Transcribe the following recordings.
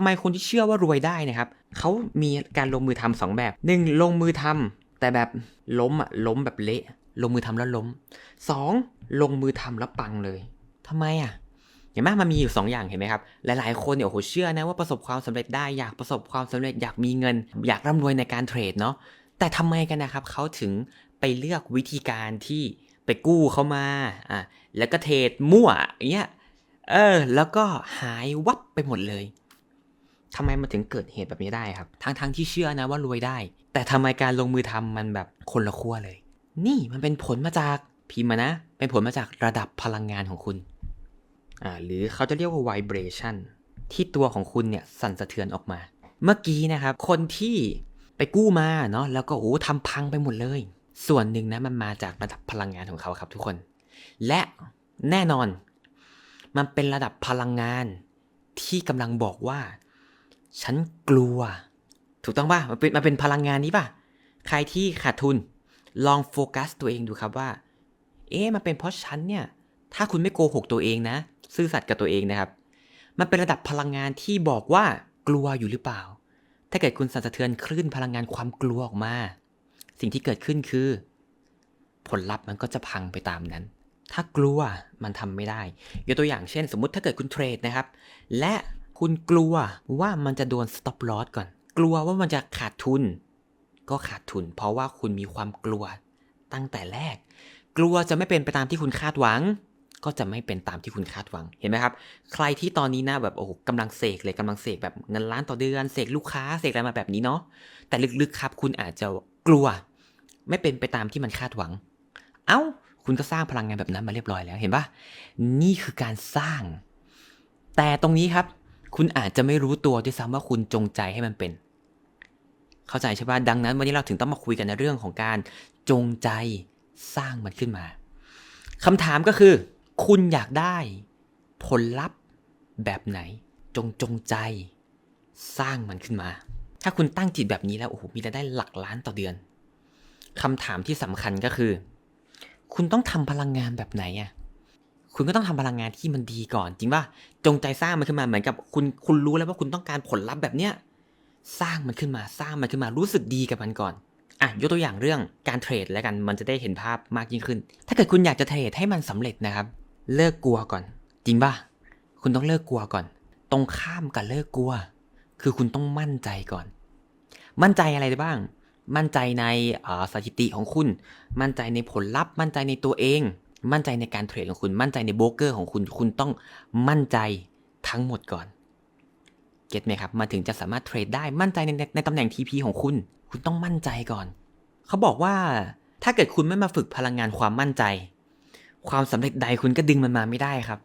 ทำไมคนที่เชื่อว่ารวยได้นะครับเขามีการลงมือทำสองแบบหนึ่งลงมือทำแต่แบบล้มอะล้มแบบเละลงมือทำแล้วล้มสองลงมือทำแล้วปังเลยทำไมอะเห็นไหมมันมีอยู่สองอย่างเห็นไหมครับ หลายๆคนเนี่ยโอ้โหเชื่อนะว่าประสบความสำเร็จได้อยากประสบความสำเร็จอยากมีเงิน อยากร่ำรวยในการเทรดเนาะแต่ทำไมกันนะครับเขาถึงไปเลือกวิธีการที่ไปกู้เขามาอะแล้วก็เทรดมั่วอย่างเงี้ยเออ แล้วก็หายวับไปหมดเลย ทำไมมันถึงเกิดเหตุแบบนี้ได้ครับทั้งๆทที่เชื่อนะว่ารวยได้ แต่ทำไมการลงมือทำมันแบบคนละขั้วเลย นี่มันเป็นผลมาจากพิมพ์มานะ เป็นผลมาจากระดับพลังงานของคุณอ่าหรือเขาจะเรียกว่า vibration ที่ตัวของคุณเนี่ยสั่นสะเทือนออกมา เมื่อกี้นะครับ คนที่ไปกู้มาเนาะแล้วก็โอ้ทำพังไปหมดเลย ส่วนหนึ่งนะมันมาจากระดับพลังงานของเขาครับทุกคน และแน่นอน มันเป็นระดับพลังงานที่กำลังบอกว่า ฉันกลัว ถูกต้องป่ะ มันเป็นมันเป็นพลังงานนี้ป่ะ ใครที่ขาดทุน ลองโฟกัสตัวเองดูครับว่า เอ๊ะ มันเป็นเพราะฉันเนี่ย ถ้าคุณไม่โกหกตัวเองนะ ซื่อสัตย์กับตัวเองนะครับ มันเป็นระดับพลังงานที่บอกว่ากลัวอยู่หรือเปล่า ถ้าเกิดคุณสั่นสะเทือนคลื่นพลังงานความกลัวออกมา สิ่งที่เกิดขึ้นคือ ผลลัพธ์มันก็จะพังไปตามนั้นถ้ากลัวมันทำไม่ได้ ยกตัวอย่างเช่น สมมุติถ้าเกิดคุณเทรดนะครับ และ คุณกลัวว่ามันจะโดน stop loss ก่อน กลัวว่ามันจะขาดทุน ก็ขาดทุน เพราะว่าคุณมีความกลัวตั้งแต่แรก กลัวจะไม่เป็นไปตามที่คุณคาดหวัง ก็จะไม่เป็นตามที่คุณคาดหวัง เห็นไหมครับ ใครที่ตอนนี้นะแบบโอ้โหกำลังเสกเลยกำลังเสกแบบเงินล้านต่อเดือน เสกลูกค้า เสกอะไรมาแบบนี้เนาะ แต่ลึกๆครับ คุณอาจจะกลัว ไม่เป็นไปตามที่มันคาดหวัง เอ้า คุณก็สร้างพลังงานแบบนั้นมาเรียบร้อยแล้ว เห็นปะนี่คือการสร้าง แต่ตรงนี้ครับ คุณอาจจะไม่รู้ตัวด้วยซ้ำว่าคุณจงใจให้มันเป็น เข้าใจใช่ปะดังนั้นวันนี้เราถึงต้องมาคุยกันในเรื่องของการจงใจสร้างมันขึ้นมาคำถามก็คือ คุณอยากได้ผลลัพธ์แบบไหน จงจงใจ สร้างมันขึ้นมา ถ้าคุณตั้งจิตแบบนี้แล้วโอ้โหมีรายได้หลักล้านต่อเดือนคำถามที่สำคัญก็คือ คุณต้องทำพลังงานแบบไหนอะ คุณก็ต้องทำพลังงานที่มันดีก่อน จริงป่ะจงใจสร้างมันขึ้นมาเหมือนกับคุณคุณรู้แล้วว่าคุณต้องการผลลัพธ์แบบเนี้ยสร้างมันขึ้นมาสร้างมันขึ้นมารู้สึกดีกับมันก่อนอะยกตัวอย่างเรื่องการเทรดแล้วกันมันจะได้เห็นภาพมากยิ่งขึ้น ถ้าเกิดคุณอยากจะเทรดให้มันสำเร็จนะครับ เลิกกลัวก่อน จริงป่ะคุณต้องเลิกกลัวก่อน ตรงข้ามกับเลิกกลัว คือคุณต้องมั่นใจก่อน มั่นใจอะไรได้บ้าง มั่นใจในอ่าสถิติของคุณ มั่นใจในผลลัพธ์ มั่นใจในตัวเอง มั่นใจในการเทรดของคุณมั่นใจในโบรกเกอร์ของคุณ คุณต้องมั่นใจทั้งหมดก่อนเก็ตไหมครับมาถึงจะสามารถเทรดได้มั่นใจในในในตำแหน่ง TP ของคุณ คุณต้องมั่นใจก่อน เขาบอกว่าถ้าเกิดคุณไม่มาฝึกพลังงานความมั่นใจ ความสำเร็จใดคุณก็ดึงมันมาไม่ได้ครับ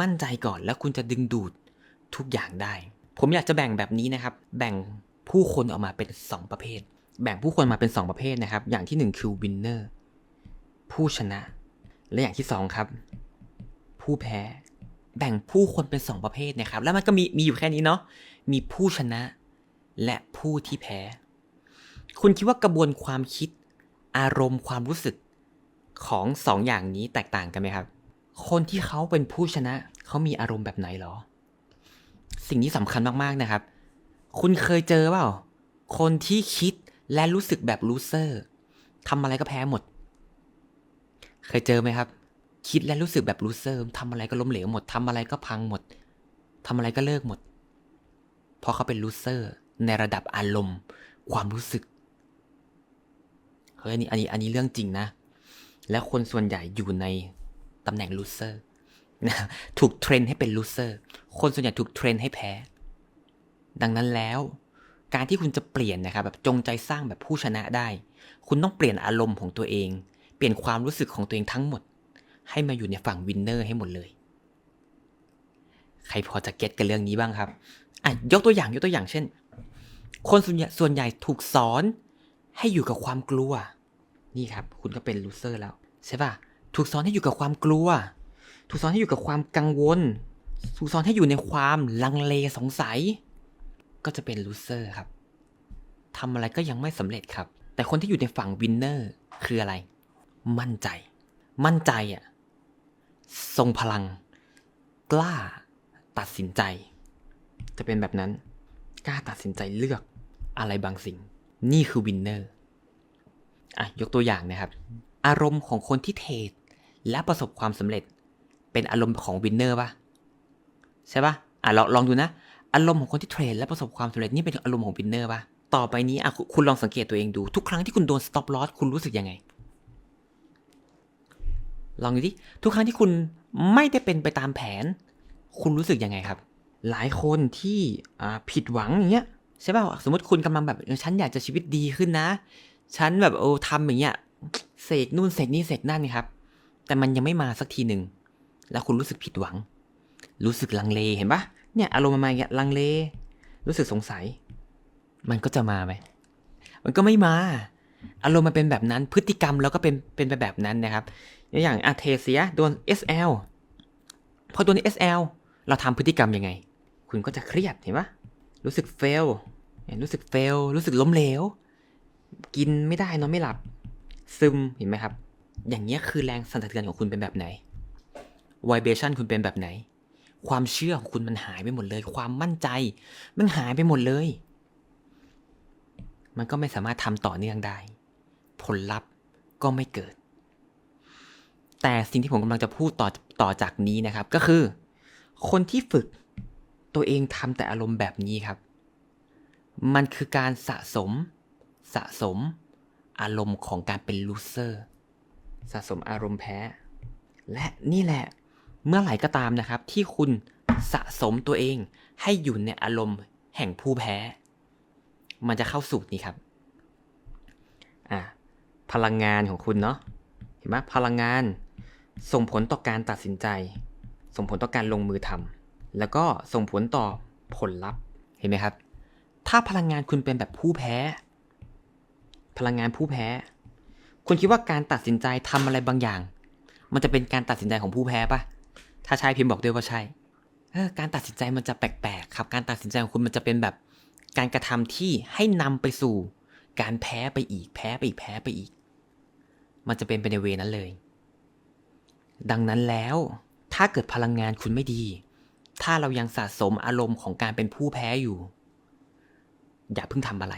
มั่นใจก่อนแล้วคุณจะดึงดูดทุกอย่างได้ ผมอยากจะแบ่งแบบนี้นะครับ แบ่งผู้คนออกมาเป็น 2 ประเภท แบ่งผู้คนมาเป็น 2 ประเภทนะครับ อย่างที่ 1 คือ winner ผู้ชนะ และอย่างที่2ครับ ผู้แพ้แบ่งผู้คนเป็น2ประเภทนะครับ แล้วมันก็มีมีอยู่แค่นี้เนาะมีผู้ชนะและผู้ที่แพ้ คุณคิดว่ากระบวนความคิด อารมณ์ความรู้สึกของสองอย่างนี้แตกต่างกันไหมครับ คนที่เขาเป็นผู้ชนะเขามีอารมณ์แบบไหนหรอ สิ่งนี้สำคัญมากๆนะครับ คุณเคยเจอเปล่า คนที่คิดและรู้สึกแบบลูเซอร์ทำอะไรก็แพ้หมด เคยเจอไหมครับ คิดและรู้สึกแบบลูเซอร์ทำอะไรก็ล้มเหลวหมดทำอะไรก็พังหมดทำอะไรก็เลิกหมด เพราะเขาเป็นลูเซอร์ในระดับอารมณ์ ความรู้สึก เฮ้ยอันนี้อันนี้อันนี้เรื่องจริงนะ และคนส่วนใหญ่อยู่ในตำแหน่งลูเซอร์นะถูกเทรนให้เป็นลูเซอร์ คนส่วนใหญ่ถูกเทรนให้แพ้ ดังนั้นแล้ว การที่คุณจะเปลี่ยนนะครับแบบจงใจสร้างแบบผู้ชนะได้ คุณต้องเปลี่ยนอารมณ์ของตัวเอง เปลี่ยนความรู้สึกของตัวเองทั้งหมด ให้มาอยู่ในฝั่งวินเนอร์ให้หมดเลย ใครพอจะเก็ตกันเรื่องนี้บ้างครับอะยกตัวอย่างยกตัวอย่างเช่น คนส่วนใหญ่ส่วนใหญ่ถูกสอนให้อยู่กับความกลัว นี่ครับ คุณก็เป็นลูเซอร์แล้วใช่ป่ะถูกสอนให้อยู่กับความกลัว ถูกสอนให้อยู่กับความกังวล ถูกสอนให้อยู่ในความลังเลสงสัย ก็จะเป็นลูเซอร์ครับทำอะไรก็ยังไม่สำเร็จครับ แต่คนที่อยู่ในฝั่งวินเนอร์คืออะไร มั่นใจ มั่นใจอะ ทรงพลัง กล้า ตัดสินใจ จะเป็นแบบนั้น กล้าตัดสินใจเลือกอะไรบางสิ่ง นี่คือวินเนอร์อะยกตัวอย่างนะครับ อารมณ์ของคนที่เทรดและประสบความสำเร็จ เป็นอารมณ์ของวินเนอร์ปะใช่ปะอะลองลองดูนะ อารมณ์ของคนที่เทรดและประสบความสำเร็จนี่เป็นอารมณ์ของวินเนอร์ปะต่อไปนี้อะคุณลองสังเกตตัวเองดู ทุกครั้งที่คุณโดน stop loss คุณรู้สึกยังไง ลองดูดิทุกครั้งที่คุณไม่ได้เป็นไปตามแผน คุณรู้สึกยังไงครับ หลายคนที่ผิดหวังอย่างเงี้ยใช่ป่าวสมมติคุณกำลังแบบฉันอยากจะชีวิตดีขึ้นนะ ฉันแบบโอ้ทำอย่างเงี้ยเสกนู่นเสกนี่เสกนั่นนี่ครับ แต่มันยังไม่มาสักทีหนึ่งแล้วคุณรู้สึกผิดหวัง รู้สึกลังเลเห็นปะเนี่ยอารมณ์มันมาอย่างเงี้ยลังเล รู้สึกสงสัย มันก็จะมาไหมมันก็ไม่มา อารมณ์มันเป็นแบบนั้น พฤติกรรมเราก็เป็นเป็นไปแบบนั้นนะครับ อย่างอาเทเซียโดน SL พอโดน SL เราทำพฤติกรรมยังไง คุณก็จะเครียดเห็นปะรู้สึกเฟลรู้สึกเฟลรู้สึกล้มเหลว กินไม่ได้นอนไม่หลับ ซึมเห็นไหมครับ อย่างเงี้ยคือแรงสั่นสะเทือนของคุณเป็นแบบไหน vibration คุณเป็นแบบไหน ความเชื่อของคุณมันหายไปหมดเลย ความมั่นใจ มันหายไปหมดเลย มันก็ไม่สามารถทำต่อเนื่องได้ ผลลัพธ์ก็ไม่เกิด แต่สิ่งที่ผมกำลังจะพูดต่อต่อจากนี้นะครับ ก็คือ คนที่ฝึกตัวเองทำแต่อารมณ์แบบนี้ครับ มันคือการสะสม สะสม อารมณ์ของการเป็นลูเซอร์สะสมอารมณ์แพ้ และนี่แหละเมื่อไหร่ก็ตามนะครับ ที่คุณสะสมตัวเองให้อยู่ในอารมณ์แห่งผู้แพ้ มันจะเข้าสูตรนี้ครับ อะ พลังงานของคุณเนาะเห็นไหมพลังงาน ส่งผลต่อการตัดสินใจ ส่งผลต่อการลงมือทำแล้วก็ส่งผลต่อผลลัพธ์เห็นไหมครับ ถ้าพลังงานคุณเป็นแบบผู้แพ้ พลังงานผู้แพ้ คุณคิดว่าการตัดสินใจทำอะไรบางอย่าง มันจะเป็นการตัดสินใจของผู้แพ้ปะถ้าใช่พิมพ์บอกด้วยว่าใช่เออการตัดสินใจมันจะแปลกๆครับ การตัดสินใจของคุณมันจะเป็นแบบการกระทำที่ให้นำไปสู่ การแพ้ไปอีกแพ้ไปอีกแพ้ไปอีก มันจะเป็นไปในเวนั้นเลย ดังนั้นแล้วถ้าเกิดพลังงานคุณไม่ดี ถ้าเรายังสะสมอารมณ์ของการเป็นผู้แพ้อยู่ อย่าเพิ่งทำอะไร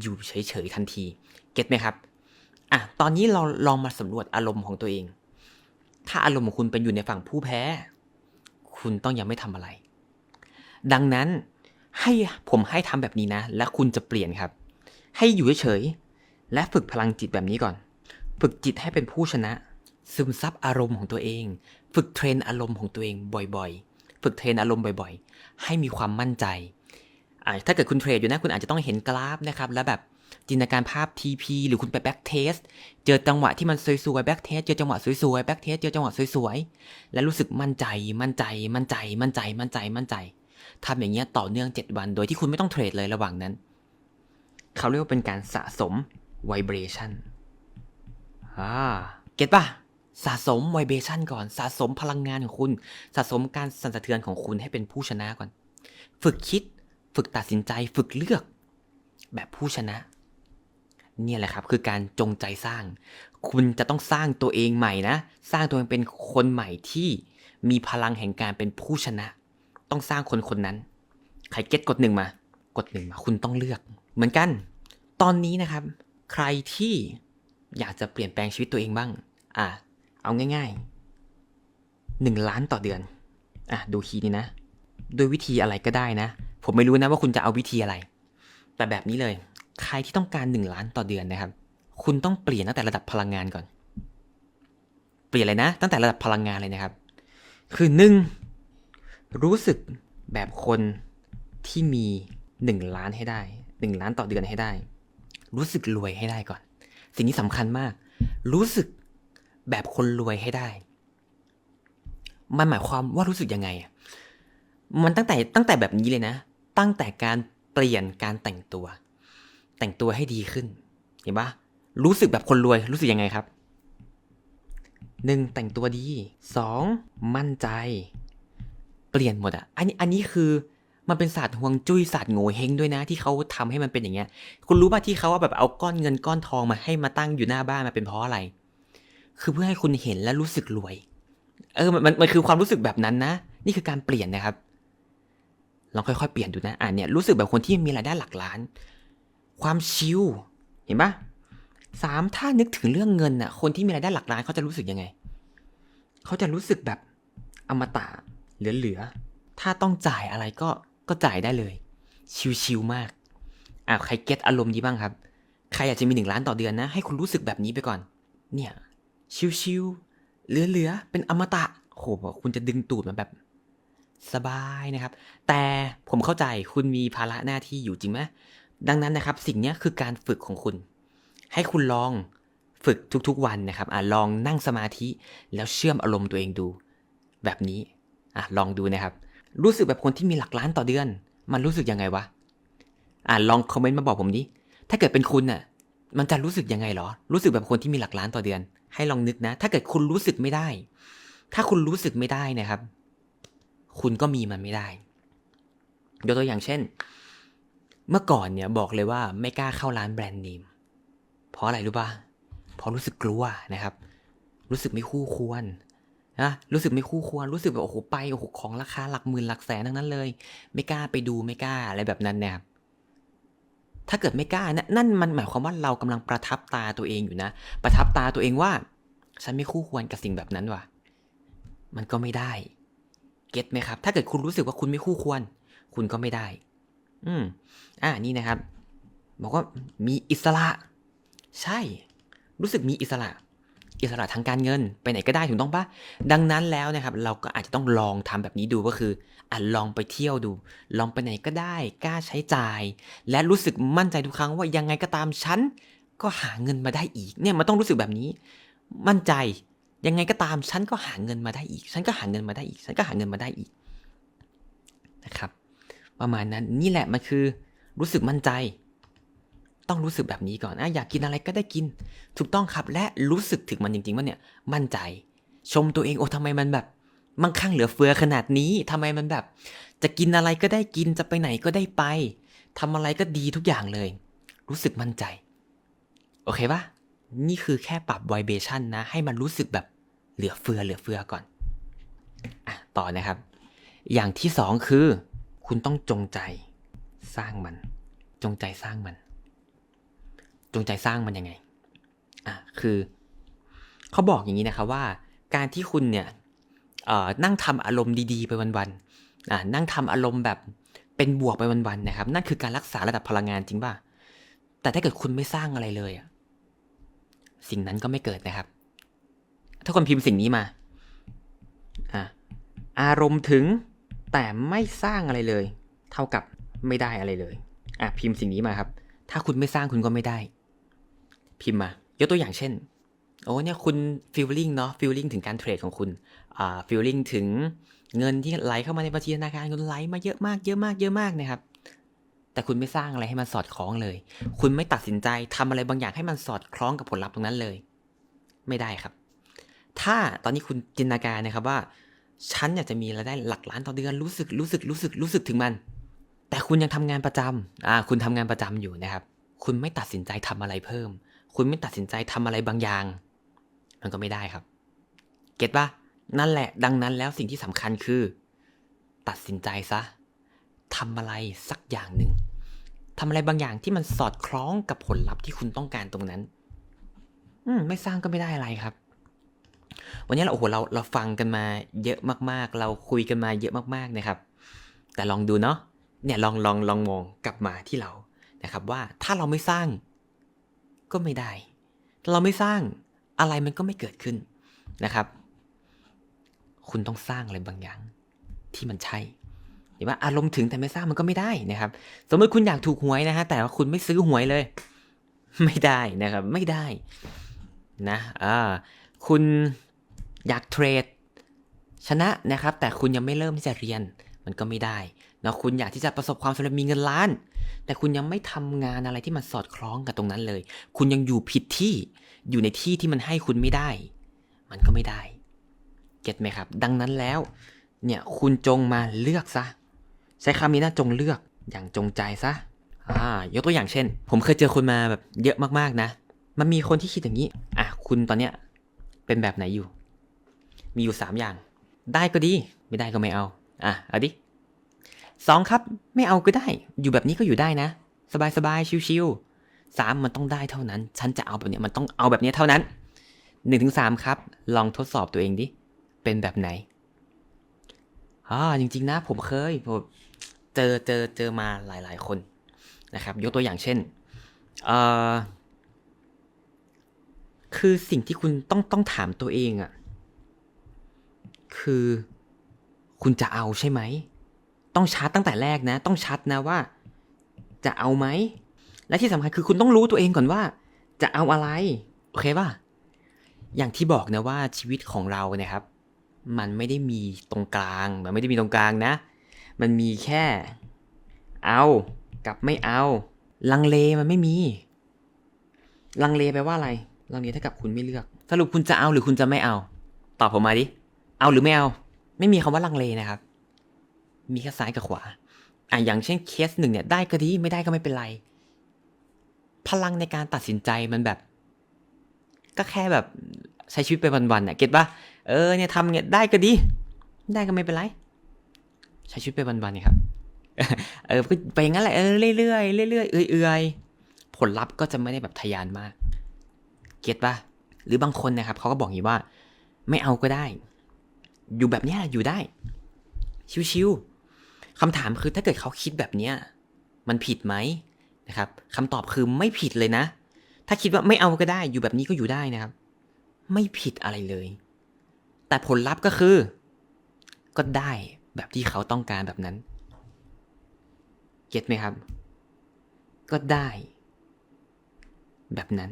อยู่เฉยๆทันที เก็ตไหมครับ อะ ตอนนี้เราลองมาสำรวจอารมณ์ของตัวเอง ถ้าอารมณ์ของคุณเป็นอยู่ในฝั่งผู้แพ้ คุณต้องยังไม่ทำอะไร ดังนั้นให้ผมให้ทำแบบนี้นะ และคุณจะเปลี่ยนครับ ให้อยู่เฉยๆและฝึกพลังจิตแบบนี้ก่อน ฝึกจิตให้เป็นผู้ชนะ ซึมซับอารมณ์ของตัวเอง ฝึกเทรนอารมณ์ของตัวเองบ่อยๆ ฝึกเทรนอารมณ์บ่อยๆ ให้มีความมั่นใจ ถ้าเกิดคุณเทรดอยู่นะคุณอาจจะต้องเห็นกราฟนะครับ แล้วแบบจินตนาการภาพ TP หรือคุณไปแบ็กเทสเจอจังหวะที่มันสวยๆแบ็กเทสเจอจังหวะสวยๆแบ็กเทสเจอจังหวะสวยๆ และรู้สึกมั่นใจ มั่นใจ มั่นใจ มั่นใจ มั่นใจ มั่นใจทำอย่างเงี้ยต่อเนื่อง 7 วัน โดยที่คุณไม่ต้องเทรดเลยระหว่างนั้น เขาเรียกว่าเป็นการสะสม vibration อ่า เก็ตปะสะสม vibration ก่อน สะสมพลังงานของคุณ สะสมการสั่นสะเทือนของคุณให้เป็นผู้ชนะก่อน ฝึกคิด ฝึกตัดสินใจ ฝึกเลือก แบบผู้ชนะ เนี่ยแหละครับ คือการจงใจสร้าง คุณจะต้องสร้างตัวเองใหม่นะ สร้างตัวเองเป็นคนใหม่ที่มีพลังแห่งการเป็นผู้ชนะ ต้องสร้างคนคนนั้น ใครเก็ตกดหนึ่งมา กดหนึ่งมา คุณต้องเลือก เหมือนกัน ตอนนี้นะครับ ใครที่ อยากจะเปลี่ยนแปลงชีวิตตัวเองบ้าง อะ เอาง่ายๆหนึ่งล้านต่อเดือน อะ ดูคีย์นี้นะ โดยวิธีอะไรก็ได้นะ ผมไม่รู้นะว่าคุณจะเอาวิธีอะไร แต่แบบนี้เลย ใครที่ต้องการหนึ่งล้านต่อเดือนนะครับ คุณต้องเปลี่ยนตั้งแต่ระดับพลังงานก่อน เปลี่ยนเลยนะ ตั้งแต่ระดับพลังงานเลยนะครับ คือหนึ่งรู้สึกแบบคนที่มีหนึ่งล้านให้ได้หนึ่งล้านต่อเดือนให้ได้ รู้สึกรวยให้ได้ก่อน สิ่งนี้สำคัญมาก รู้สึกแบบคนรวยให้ได้ มันหมายความว่ารู้สึกยังไง มันตั้งแต่ตั้งแต่แบบนี้เลยนะ ตั้งแต่การเปลี่ยนการแต่งตัว แต่งตัวให้ดีขึ้น เห็นปะรู้สึกแบบคนรวย รู้สึกยังไงครับหนึ่งแต่งตัวดีสองมั่นใจ เปลี่ยนหมดอะอันนี้อันนี้คือ มันเป็นศาสตร์ฮวงจุ้ยศาสตร์โง่เฮงด้วยนะ ที่เขาทำให้มันเป็นอย่างเงี้ย คุณรู้ป่ะที่เขาว่าแบบเอาก้อนเงินก้อนทองมาให้มาตั้งอยู่หน้าบ้านมาเป็นเพราะอะไร คือเพื่อให้คุณเห็นและรู้สึกรวย เออมันมันคือความรู้สึกแบบนั้นนะ นี่คือการเปลี่ยนนะครับลองค่อยๆเปลี่ยนดูนะอะเนี่ยรู้สึกแบบคนที่มีรายได้หลักล้าน ความชิลเห็นปะสามถ้านึกถึงเรื่องเงินน่ะ คนที่มีรายได้หลักล้านเขาจะรู้สึกยังไง เขาจะรู้สึกแบบอมตะเหลือๆ ถ้าต้องจ่ายอะไรก็ ก็จ่ายได้เลย ชิลๆมากอะใครเก็ตอารมณ์นี้บ้างครับ ใครอยากจะมีหนึ่งล้านต่อเดือนนะ ให้คุณรู้สึกแบบนี้ไปก่อน เนี่ยชิลๆเหลือๆเป็นอมตะโหคุณจะดึงตูดมาแบบ สบายนะครับ แต่ผมเข้าใจคุณมีภาระหน้าที่อยู่จริงไหมดังนั้นนะครับ สิ่งนี้คือการฝึกของคุณ ให้คุณลองฝึกทุกๆวันนะครับอะลองนั่งสมาธิแล้วเชื่อมอารมณ์ตัวเองดู แบบนี้อะลองดูนะครับ รู้สึกแบบคนที่มีหลักล้านต่อเดือน มันรู้สึกยังไงวะ อะลองคอมเมนต์มาบอกผมดิ ถ้าเกิดเป็นคุณน่ะ มันจะรู้สึกยังไงเหรอ รู้สึกแบบคนที่มีหลักล้านต่อเดือน ให้ลองนึกนะ ถ้าเกิดคุณรู้สึกไม่ได้ ถ้าคุณรู้สึกไม่ได้นะครับ คุณก็มีมันไม่ได้ ยกตัวอย่างเช่น เมื่อก่อนเนี่ยบอกเลยว่าไม่กล้าเข้าร้านแบรนด์เนม เพราะอะไรรู้ป่ะ เพราะรู้สึกกลัวนะครับ รู้สึกไม่คู่ควร นะรู้สึกไม่คู่ควรรู้สึกแบบโอ้โหไปโอ้โหของราคาหลักหมื่นหลักแสนทั้งนั้นเลย ไม่กล้าไปดูไม่กล้าอะไรแบบนั้นนะครับถ้าเกิดไม่กล้านะนั่นมันหมายความว่าเรากำลังประทับตาตัวเองอยู่นะ ประทับตาตัวเองว่า ฉันไม่คู่ควรกับสิ่งแบบนั้นว่ะ มันก็ไม่ได้ เก็ตไหมครับ ถ้าเกิดคุณรู้สึกว่าคุณไม่คู่ควร คุณก็ไม่ได้ อืม อ่านี่นะครับ บอกว่ามีอิสระ ใช่ รู้สึกมีอิสระ อิสระทางการเงิน ไปไหนก็ได้ถูกต้องปะดังนั้นแล้วนะครับเราก็อาจจะต้องลองทำแบบนี้ดูก็คืออะลองไปเที่ยวดู ลองไปไหนก็ได้กล้าใช้จ่าย และรู้สึกมั่นใจทุกครั้งว่ายังไงก็ตามฉันก็หาเงินมาได้อีกเนี่ยมันต้องรู้สึกแบบนี้ มั่นใจยังไงก็ตามฉันก็หาเงินมาได้อีก ฉันก็หาเงินมาได้อีก ฉันก็หาเงินมาได้อีกนะครับ ประมาณนั้นนี่แหละมันคือรู้สึกมั่นใจ ต้องรู้สึกแบบนี้ก่อนอะอยากกินอะไรก็ได้กิน ถูกต้องครับและรู้สึกถึงมันจริงๆว่าเนี่ยมั่นใจ ชมตัวเองโอ้ทำไมมันแบบมั่งคั่งเหลือเฟือขนาดนี้ทำไมมันแบบ จะกินอะไรก็ได้กินจะไปไหนก็ได้ไปทำอะไรก็ดีทุกอย่างเลย รู้สึกมั่นใจ โอเคปะนี่คือแค่ปรับไวเบชันนะ ให้มันรู้สึกแบบเหลือเฟือเหลือเฟือก่อนอะต่อนะครับ อย่างที่สองคือ คุณต้องจงใจสร้างมัน จงใจสร้างมัน จงใจสร้างมันยังไง อะ คือเขาบอกอย่างนี้นะครับว่า การที่คุณเนี่ยอ่อนั่งทำอารมณ์ดีๆ ไปวันๆอะนั่งทำอารมณ์แบบเป็นบวกไปวันๆนะครับ นั่นคือการรักษาระดับพลังงานจริงป่ะ แต่ถ้าเกิดคุณไม่สร้างอะไรเลยอะ สิ่งนั้นก็ไม่เกิดนะครับ ถ้าคนพิมพ์สิ่งนี้มา อะ อารมณ์ถึงแต่ไม่สร้างอะไรเลย เท่ากับไม่ได้อะไรเลย อะพิมพ์สิ่งนี้มาครับ ถ้าคุณไม่สร้างคุณก็ไม่ได้ พิมพ์มายกตัวอย่างเช่นโอ้เนี่ยคุณฟีลลิ่งเนาะฟีลลิ่งถึงการเทรดของคุณอ่าฟีลลิ่งถึงเงินที่ไหลเข้ามาในบัญชีธนาคารคุณไหลมาเยอะมากเยอะมากเยอะมากนะครับ แต่คุณไม่สร้างอะไรให้มันสอดคล้องเลย คุณไม่ตัดสินใจทำอะไรบางอย่างให้มันสอดคล้องกับผลลัพธ์ตรงนั้นเลย ไม่ได้ครับ ถ้าตอนนี้คุณจินตนาการนะครับว่าฉันอยากจะมีรายได้หลักล้านต่อเดือนรู้สึกรู้สึกรู้สึกรู้สึกถึงมัน แต่คุณยังทำงานประจำอ่าคุณทำงานประจำอยู่นะครับ คุณไม่ตัดสินใจทำอะไรเพิ่ม คุณไม่ตัดสินใจทำอะไรบางอย่าง มันก็ไม่ได้ครับ เก็ตปะนั่นแหละ ดังนั้นแล้วสิ่งที่สำคัญคือ ตัดสินใจซะทำอะไรสักอย่างหนึ่งทำอะไรบางอย่างที่มันสอดคล้องกับผลลัพธ์ที่คุณต้องการตรงนั้น อืมไม่สร้างก็ไม่ได้อะไรครับ วันนี้เราโอ้โหเราเราฟังกันมาเยอะมาก ๆ เราคุยกันมาเยอะมากๆนะครับ แต่ลองดูเนาะเนี่ยลองลองลองมองกลับมาที่เรานะครับ ว่าถ้าเราไม่สร้าง ก็ไม่ได้ ถ้าเราไม่สร้างอะไรมันก็ไม่เกิดขึ้นนะครับ คุณต้องสร้างอะไรบางอย่างที่มันใช่เห็นว่าอารมณ์ถึงแต่ไม่สร้างมันก็ไม่ได้นะครับ สมมติคุณอยากถูกหวยนะฮะแต่ว่าคุณไม่ซื้อหวยเลย ไม่ได้นะครับ ไม่ได้นะอ่าคุณอยากเทรดชนะนะครับ แต่คุณยังไม่เริ่มที่จะเรียนมันก็ไม่ได้ เนาะคุณอยากที่จะประสบความสำเร็จมีเงินล้าน แต่คุณยังไม่ทำงานอะไรที่มันสอดคล้องกับตรงนั้นเลย คุณยังอยู่ผิดที่อยู่ในที่ที่มันให้คุณไม่ได้ มันก็ไม่ได้เก็ตไหมครับ ดังนั้นแล้ว เนี่ยคุณจงมาเลือกซะ ใช้คำนี้นะจงเลือกอย่างจงใจซะอ่ายกตัวอย่างเช่น ผมเคยเจอคนมาแบบเยอะมากๆนะ มันมีคนที่คิดอย่างนี้ อะคุณตอนเนี้ยเป็นแบบไหนอยู่ มีอยู่สามอย่าง ได้ก็ดี ไม่ได้ก็ไม่เอา อะเอาดิ สองครับไม่เอาก็ได้ อยู่แบบนี้ก็อยู่ได้นะ สบายสบายๆชิวๆสามมันต้องได้เท่านั้น ฉันจะเอาแบบเนี้ยมันต้องเอาแบบเนี้ยเท่านั้นหนึ่งถึงสามครับ ลองทดสอบตัวเองดิ เป็นแบบไหนอ่าจริง ๆ นะ ผมเคยผมเจอเจอเจอมาหลาย ๆ คนนะครับ ยกตัวอย่างเช่นเอ่อคือสิ่งที่คุณต้องต้องถามตัวเองอะ คือคุณจะเอาใช่ไหม ต้องชัดตั้งแต่แรกนะ ต้องชัดนะว่า จะเอาไหม และที่สำคัญคือคุณต้องรู้ตัวเองก่อนว่า จะเอาอะไร โอเคป่ะ อย่างที่บอกนะว่าชีวิตของเราเนี่ยครับ มันไม่ได้มีตรงกลาง มันไม่ได้มีตรงกลางนะ มันมีแค่ เอากับไม่เอา ลังเลมันไม่มี ลังเลแปลว่าอะไร ลังเลเท่ากับคุณไม่เลือก สรุปคุณจะเอาหรือคุณจะไม่เอา ตอบผมมาดิ เอาหรือไม่เอา ไม่มีคำว่าลังเลนะครับ มีแค่ซ้ายกับขวาอะอย่างเช่นเคสหนึ่งเนี่ยได้ก็ดีไม่ได้ก็ไม่เป็นไร พลังในการตัดสินใจมันแบบ ก็แค่แบบใช้ชีวิตไปวันๆน่ะเก็ตปะเออเนี่ยทำเนี่ยได้ก็ดี ได้ก็ไม่เป็นไร ใช้ชีวิตไปวันๆเนี่ยครับเออก็ไปอย่างนั้นแหละเออเรื่อยๆเรื่อยๆเอื่อยๆผลลัพธ์ก็จะไม่ได้แบบทะยานมาก เก็ตปะหรือบางคนนะครับเขาก็บอกอย่างนี้ว่า ไม่เอาก็ได้ อยู่แบบนี้อยู่ได้ ชิวๆ คำถามคือถ้าเกิดเขาคิดแบบเนี้ยมันผิดไหมนะครับคำตอบคือไม่ผิดเลยนะ ถ้าคิดว่าไม่เอาก็ได้อยู่แบบนี้ก็อยู่ได้นะครับ ไม่ผิดอะไรเลย แต่ผลลัพธ์ก็คือ ก็ได้แบบที่เขาต้องการแบบนั้นเก็ตไหมครับ ก็ได้ แบบนั้น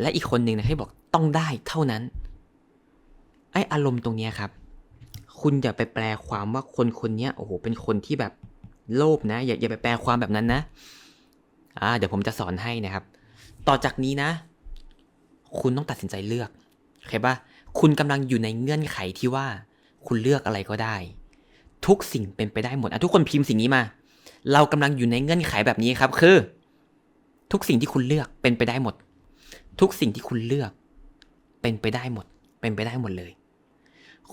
และอีกคนหนึ่งนะให้บอกต้องได้เท่านั้น ไออารมณ์ตรงนี้ครับ คุณอย่าไปแปลความว่าคนคนนี้โอ้โหเป็นคนที่แบบโลภนะ อย่าอย่าไปแปลความแบบนั้นนะอ่าเดี๋ยวผมจะสอนให้นะครับ ต่อจากนี้นะ คุณต้องตัดสินใจเลือกโอเคปะคุณกำลังอยู่ในเงื่อนไขที่ว่า คุณเลือกอะไรก็ได้ ทุกสิ่งเป็นไปได้หมดอะทุกคนพิมพ์สิ่งนี้มา เรากำลังอยู่ในเงื่อนไขแบบนี้ครับ คือ ทุกสิ่งที่คุณเลือกเป็นไปได้หมด ทุกสิ่งที่คุณเลือก เป็นไปได้หมด เป็นไปได้หมดเลย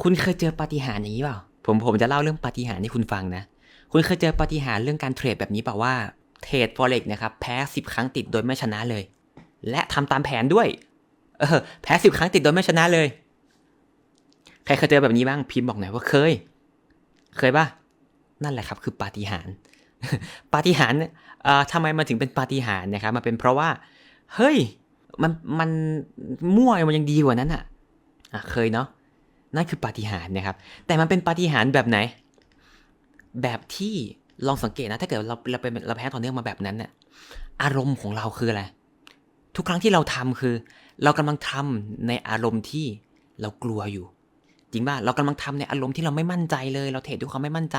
คุณเคยเจอปาฏิหาริย์อย่างนี้เปล่า ผมผมจะเล่าเรื่องปาฏิหาริย์ให้คุณฟังนะ คุณเคยเจอปาฏิหาริย์เรื่องการเทรดแบบนี้เปล่าว่าเทรด forex นะครับแพ้สิบครั้งติดโดยไม่ชนะเลย และทำตามแผนด้วย เออแพ้สิบครั้งติดโดยไม่ชนะเลย ใครเคยเจอแบบนี้บ้างพิมพ์บอกหน่อยว่าเคย เคยปะนั่นแหละครับคือปาฏิหาริย์ปาฏิหาริย์เอ่อทำไมมันถึงเป็นปาฏิหาริย์นะครับมันเป็นเพราะว่า เฮ้ย มันมันมั่วมันยังดีกว่านั้นอะ อะเคยเนาะ นั่นคือปาฏิหาริย์นะครับ แต่มันเป็นปาฏิหาริย์แบบไหน แบบที่ลองสังเกตนะ ถ้าเกิดเราเราเป็นเราแพ้ต่อเนื่องมาแบบนั้นเนี่ยอารมณ์ของเราคืออะไร ทุกครั้งที่เราทำคือ เรากำลังทำในอารมณ์ที่เรากลัวอยู่ จริงป่ะ เรากำลังทำในอารมณ์ที่เราไม่มั่นใจเลย เราเทรดด้วยความไม่มั่นใจ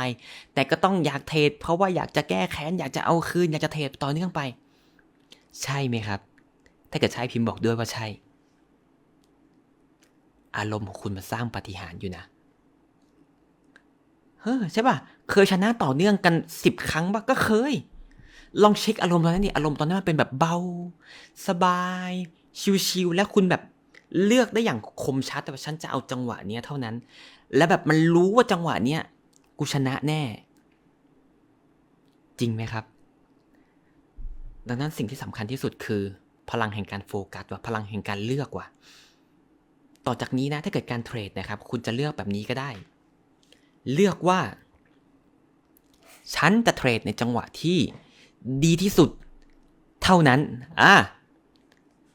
แต่ก็ต้องอยากเทรดเพราะว่าอยากจะแก้แค้น อยากจะเอาคืน อยากจะเทรดต่อเนื่องไป ใช่ไหมครับ ถ้าเกิดใช่พิมพ์บอกด้วยว่าใช่ อารมณ์ของคุณมาสร้างปฏิหารอยู่นะ เฮ้อใช่ป่ะ เคยชนะต่อเนื่องกันสิบครั้งป่ะก็เคย ลองเช็คอารมณ์ตอนนั้นดิอารมณ์ตอนนั้นมันเป็นแบบเบา สบาย ชิวๆและคุณแบบเลือกได้อย่างคมชัดแต่ว่าฉันจะเอาจังหวะเนี้ยเท่านั้น และแบบมันรู้ว่าจังหวะเนี้ยกูชนะแน่ จริงไหมครับ ดังนั้นสิ่งที่สำคัญที่สุดคือ พลังแห่งการโฟกัสว่าพลังแห่งการเลือกว่ะ ต่อจากนี้นะถ้าเกิดการเทรดนะครับ คุณจะเลือกแบบนี้ก็ได้ เลือกว่า ฉันจะเทรดในจังหวะที่ดีที่สุดเท่านั้น อะ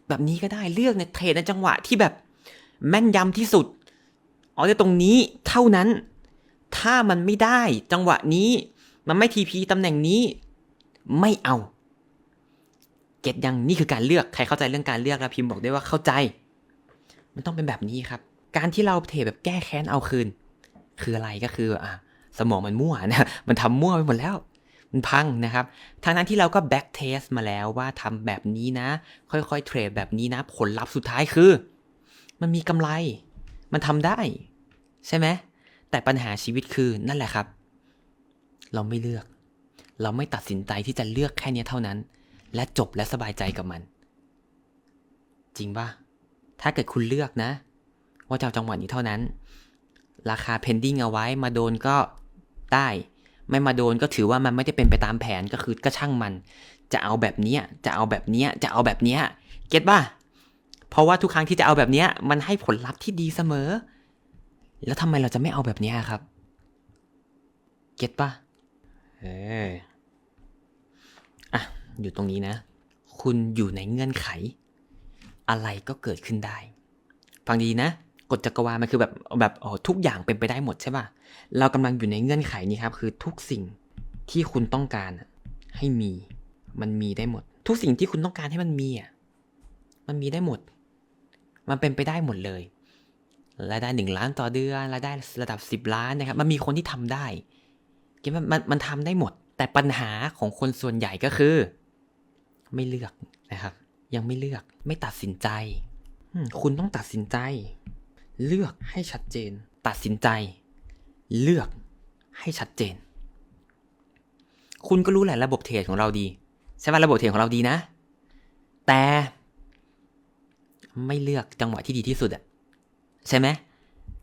แบบนี้ก็ได้เลือกในเทรดในจังหวะที่แบบแม่นยำที่สุดเอาในตรงนี้เท่านั้น ถ้ามันไม่ได้จังหวะนี้ มันไม่ทีพีตำแหน่งนี้ ไม่เอา เก็ตยังนี่คือการเลือก ใครเข้าใจเรื่องการเลือกแล้วพิมพ์บอกได้ว่าเข้าใจ มันต้องเป็นแบบนี้ครับ การที่เราเทรดแบบแก้แค้นเอาคืน คืออะไรก็คืออะสมองมันมั่วนะมันทำมั่วไปหมดแล้ว มันพังนะครับทางนั้นที่เราก็แบ็กเทสมาแล้วว่าทำแบบนี้นะ ค่อยๆเทรดแบบนี้นะ ผลลัพธ์สุดท้ายคือ มันมีกำไร มันทำได้ ใช่ไหมแต่ปัญหาชีวิตคือนั่นแหละครับ เราไม่เลือก เราไม่ตัดสินใจที่จะเลือกแค่นี้เท่านั้น และจบและสบายใจกับมัน จริงปะ ถ้าเกิดคุณเลือกนะ ว่าจะเอาจังหวะนี้เท่านั้น ราคา pending เอาไว้มาโดนก็ได้ ไม่มาโดนก็ถือว่ามันไม่ได้เป็นไปตามแผนก็คือก็ช่างมัน จะเอาแบบนี้จะเอาแบบนี้จะเอาแบบนี้เก็ตป่ะเพราะว่าทุกครั้งที่จะเอาแบบนี้มันให้ผลลัพธ์ที่ดีเสมอ แล้วทำไมเราจะไม่เอาแบบนี้ครับเก็ตป่ะเอออะอยู่ตรงนี้นะ คุณอยู่ในเงื่อนไข อะไรก็เกิดขึ้นได้ ฟังดีนะ กฎจักรวาลมันคือแบบแบบอ๋อทุกอย่างเป็นไปได้หมดใช่ป่ะ เรากำลังอยู่ในเงื่อนไขนี้ครับ คือทุกสิ่งที่คุณต้องการให้มี มันมีได้หมด ทุกสิ่งที่คุณต้องการให้มันมีอะ มันมีได้หมด มันเป็นไปได้หมดเลยรายได้หนึ่งล้านต่อเดือนรายได้ระดับสิบล้านนะครับ มันมีคนที่ทำได้คิดว่ามันมันทำได้หมด แต่ปัญหาของคนส่วนใหญ่ก็คือ ไม่เลือกนะครับ ยังไม่เลือก ไม่ตัดสินใจอืมคุณต้องตัดสินใจ เลือกให้ชัดเจน ตัดสินใจ เลือกให้ชัดเจน คุณก็รู้แหละระบบเทรดของเราดี ใช่ไหมระบบเทรดของเราดีนะ แต่ ไม่เลือกจังหวะที่ดีที่สุดอะใช่ไหม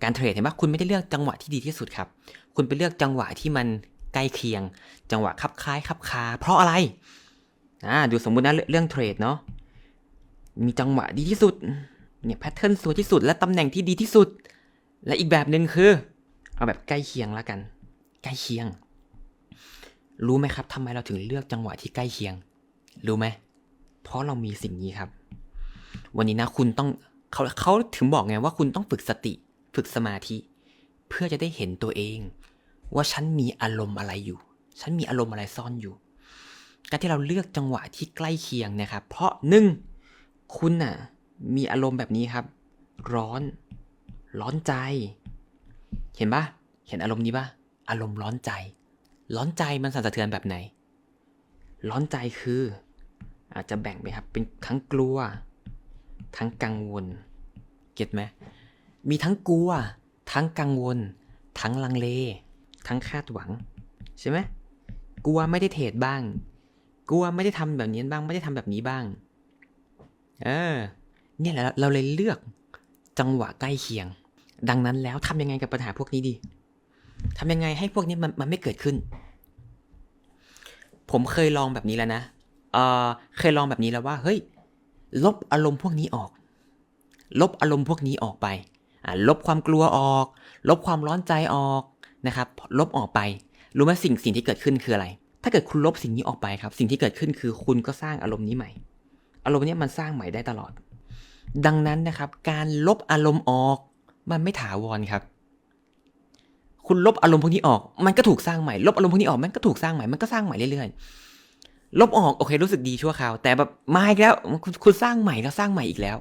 การเทรดเห็นไหมคุณไม่ได้เลือกจังหวะที่ดีที่สุดครับ คุณไปเลือกจังหวะที่มันใกล้เคียง จังหวะคับคล้ายคับคา เพราะอะไรอ่าดูสมมุตินะเรื่องเรื่องเทรดเนาะ มีจังหวะดีที่สุด เนี่ยแพทเทิร์นสวยที่สุดและตำแหน่งที่ดีที่สุด และอีกแบบหนึ่งคือ เอาแบบใกล้เคียงแล้วกัน ใกล้เคียง รู้ไหมครับทำไมเราถึงเลือกจังหวะที่ใกล้เคียง รู้ไหมเพราะเรามีสิ่งนี้ครับ วันนี้นะคุณต้องเขาเขาถึงบอกไงว่าคุณต้องฝึกสติ ฝึกสมาธิ เพื่อจะได้เห็นตัวเอง ว่าฉันมีอารมณ์อะไรอยู่ ฉันมีอารมณ์อะไรซ่อนอยู่ การที่เราเลือกจังหวะที่ใกล้เคียงนะครับ เพราะหนึ่ง คุณน่ะ มีอารมณ์แบบนี้ครับ ร้อน ร้อนใจ เห็นปะเห็นอารมณ์นี้ปะอารมณ์ร้อนใจ ร้อนใจมันสั่นสะเทือนแบบไหน ร้อนใจคือ อาจจะแบ่งไปครับ เป็นทั้งกลัว ทั้งกังวล เก็ตไหมมีทั้งกลัว ทั้งกังวล ทั้งลังเล ทั้งคาดหวัง ใช่ไหมกลัวไม่ได้เทรดบ้าง กลัวไม่ได้ทำแบบนี้บ้าง ไม่ได้ทำแบบนี้บ้าง ออเนี่ยแหละเราเลยเลือกจังหวะใกล้เคียง ดังนั้นแล้วทำยังไงกับปัญหาพวกนี้ดีทำยังไงให้พวกนี้มันมันไม่เกิดขึ้น ผมเคยลองแบบนี้แล้วนะเออเคยลองแบบนี้แล้วว่า เฮ้ย ลบอารมณ์พวกนี้ออก ลบอารมณ์พวกนี้ออกไปอ่าลบความกลัวออก ลบความร้อนใจออกนะครับ ลบออกไป รู้ไหมสิ่งสิ่งที่เกิดขึ้นคืออะไร ถ้าเกิดคุณลบสิ่งนี้ออกไปครับ สิ่งที่เกิดขึ้นคือคุณก็สร้างอารมณ์นี้ใหม่ อารมณ์เนี้ยมันสร้างใหม่ได้ตลอด ดังนั้นนะครับ การลบอารมณ์ออก มันไม่ถาวรครับ คุณลบอารมณ์พวกนี้ออก มันก็ถูกสร้างใหม่ ลบอารมณ์พวกนี้ออก มันก็ถูกสร้างใหม่ มันก็สร้างใหม่เรื่อยๆ ลบออกโอเครู้สึกดีชั่วคราว แต่แบบมาอีกแล้วคุณคุณสร้างใหม่แล้วสร้างใหม่อีกแล้ว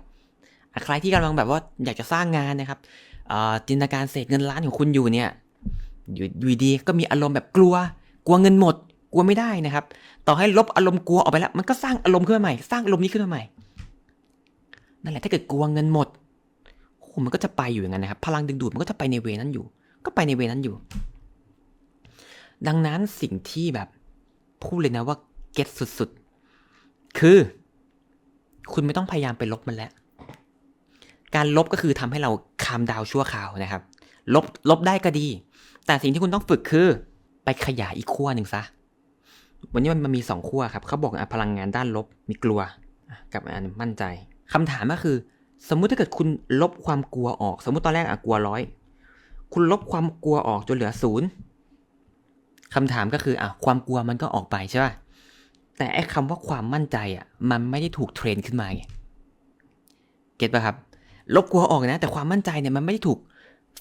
ใครที่กำลังแบบว่าอยากจะสร้างงานนะครับจินตนาการเศษเงินล้านของคุณอยู่เนี่ยอยู่อยู่ดีก็มีอารมณ์แบบกลัว กลัวเงินหมด กลัวไม่ได้นะครับ ต่อให้ลบอารมณ์กลัวออกไปแล้ว มันก็สร้างอารมณ์ขึ้นมาใหม่ สร้างอารมณ์นี้ขึ้นมาใหม่ นั่นแหละถ้าเกิดกลัวเงินหมดโอ้โหมันก็จะไปอยู่อย่างนั้นนะครับ พลังดึงดูดมันก็จะไปในเวนั้นอยู่ ก็ไปในเวนั้นอยู่ ดังนั้นสิ่งที่แบบพูดเลยนะว่าเก็ตสุดๆ คือ คุณไม่ต้องพยายามไปลบมันแล้วการลบก็คือทำให้เราคามดาวชั่วคราวนะครับ ลบลบได้ก็ดี แต่สิ่งที่คุณต้องฝึกคือ ไปขยายอีกขั้วหนึ่งซะ วันนี้มันมีสองขั้วครับเขาบอกอพลังงานด้านลบมีกลัวกับอันมั่นใจคำถามก็คือ สมมุติถ้าเกิดคุณลบความกลัวออก สมมุติตอนแรกอะกลัวร้อยคุณลบความกลัวออกจนเหลือศูนย์คำถามก็คืออะความกลัวมันก็ออกไปใช่ป่ะแต่ไอ้คำว่าความมั่นใจอะ มันไม่ได้ถูกเทรนขึ้นมาไงเก็ตป่ะครับ ลบกลัวออกนะ แต่ความมั่นใจเนี่ยมันไม่ได้ถูก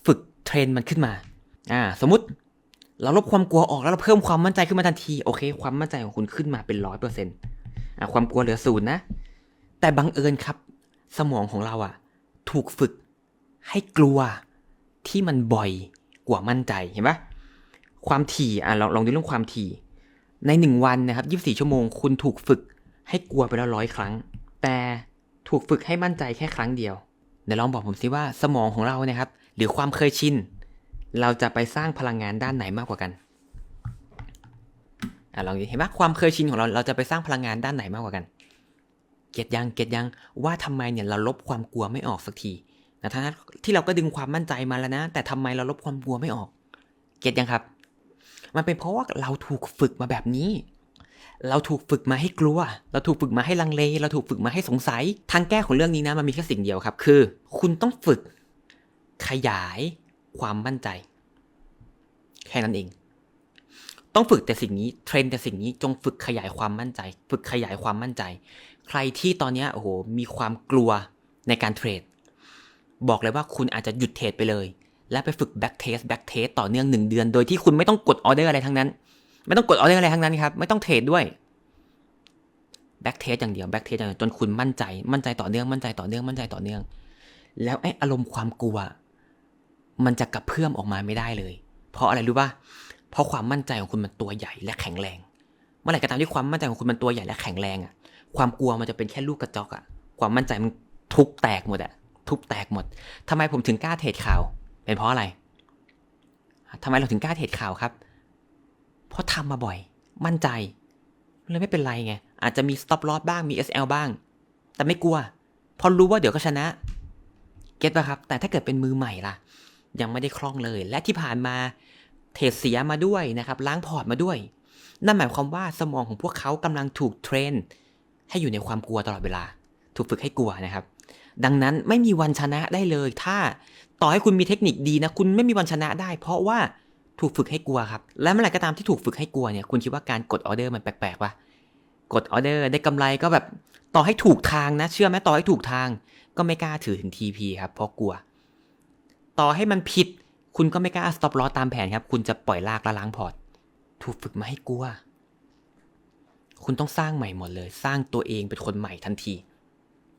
ฝึกเทรนมันขึ้นมา อ่า สมมติ เราลบความกลัวออกแล้วเราเพิ่มความมั่นใจขึ้นมาทันทีโอเค ความมั่นใจของคุณขึ้นมาเป็นร้อยเปอร์เซ็นต์อ่าความกลัวเหลือศูนย์นะ แต่บังเอิญครับ สมองของเราอะ ถูกฝึกให้กลัวที่มันบ่อยกว่ามั่นใจเห็นปะความถี่อะลองลองดูเรื่องความถี่ ในหนึ่งวันนะครับยี่สี่ชั่วโมง คุณถูกฝึกให้กลัวไปแล้วร้อยครั้ง แต่ถูกฝึกให้มั่นใจแค่ครั้งเดียวเดี๋ยวลองบอกผมสิว่าสมองของเรานะครับ หรือความเคยชิน เราจะไปสร้างพลังงานด้านไหนมากกว่ากันอะลองดูเห็นไหมความเคยชินของเราเราจะไปสร้างพลังงานด้านไหนมากกว่ากัน เก็ตยังเก็ตยังว่าทำไมเนี่ยเราลบความกลัวไม่ออกสักทีนะทั้งที่เราก็ดึงความมั่นใจมาแล้วนะ แต่ทำไมเราลบความกลัวไม่ออก เก็ตยังครับ มันเป็นเพราะว่าเราถูกฝึกมาแบบนี้ เราถูกฝึกมาให้กลัว เราถูกฝึกมาให้ลังเล เราถูกฝึกมาให้สงสัย ทางแก้ของเรื่องนี้นะมันมีแค่สิ่งเดียวครับ คือ คุณต้องฝึกขยาย ความมั่นใจ แค่นั้นเอง ต้องฝึกแต่สิ่งนี้เทรนแต่สิ่งนี้จงฝึกขยายความมั่นใจ ฝึกขยายความมั่นใจ ใครที่ตอนนี้โอ้โหมีความกลัวในการเทรด บอกเลยว่าคุณอาจจะหยุดเทรดไปเลย และไปฝึกแบ็กเทสแบ็กเทสต่อเนื่องหนึ่งเดือน โดยที่คุณไม่ต้องกดออเดอร์อะไรทั้งนั้น ไม่ต้องกดออเดอร์อะไรทั้งนั้นครับ ไม่ต้องเทรดด้วยแบ็กเทสอย่างเดียวแบ็กเทสอย่างเดียวจนคุณมั่นใจ มั่นใจต่อเนื่องมั่นใจต่อเนื่องมั่นใจต่อเนื่อง แล้วไอ้อารมณ์ความกลัว มันจะกระเพื่อมออกมาไม่ได้เลย เพราะอะไรรู้ป่ะเพราะความมั่นใจของคุณมันตัวใหญ่และแข็งแรง เมื่อไหร่ก็ตามที่ความมั่นใจของคุณมันตัวใหญ่และแข็งแรงอะความกลัวมันจะเป็นแค่ลูกกระจอกอะความมั่นใจมันทุบแตกหมดอะทุบแตกหมดทำไมผมถึงกล้าเทรดข่าว เป็นเพราะอะไรทำไมเราถึงกล้าเทรดข่าวครับ เพราะทำมาบ่อย มั่นใจเลยไม่เป็นไรไง อาจจะมี stop loss บ้าง มี SL บ้าง แต่ไม่กลัวเพราะรู้ว่าเดี๋ยวก็ชนะ เก็ตป่ะครับ แต่ถ้าเกิดเป็นมือใหม่ล่ะ ยังไม่ได้คล่องเลย และที่ผ่านมาเทรดเสียมาด้วยนะครับล้างพอร์ตมาด้วย นั่นหมายความว่าสมองของพวกเขากำลังถูกเทรนให้อยู่ในความกลัวตลอดเวลา ถูกฝึกให้กลัวนะครับ ดังนั้นไม่มีวันชนะได้เลย ถ้าต่อให้คุณมีเทคนิคดีนะคุณไม่มีวันชนะได้ เพราะว่าถูกฝึกให้กลัวครับ และเมื่อไหร่ก็ตามที่ถูกฝึกให้กลัวเนี่ยคุณคิดว่าการกดออเดอร์มันแปลกๆปะกดออเดอร์ได้กำไรก็แบบต่อให้ถูกทางนะ เชื่อไหมต่อให้ถูกทาง ก็ไม่กล้าถือถึง TP ครับเพราะกลัว ต่อให้มันผิด คุณก็ไม่กล้า stop loss ตามแผนครับ คุณจะปล่อยลากและล้างพอร์ต ถูกฝึกมาให้กลัว คุณต้องสร้างใหม่หมดเลย สร้างตัวเองเป็นคนใหม่ทันที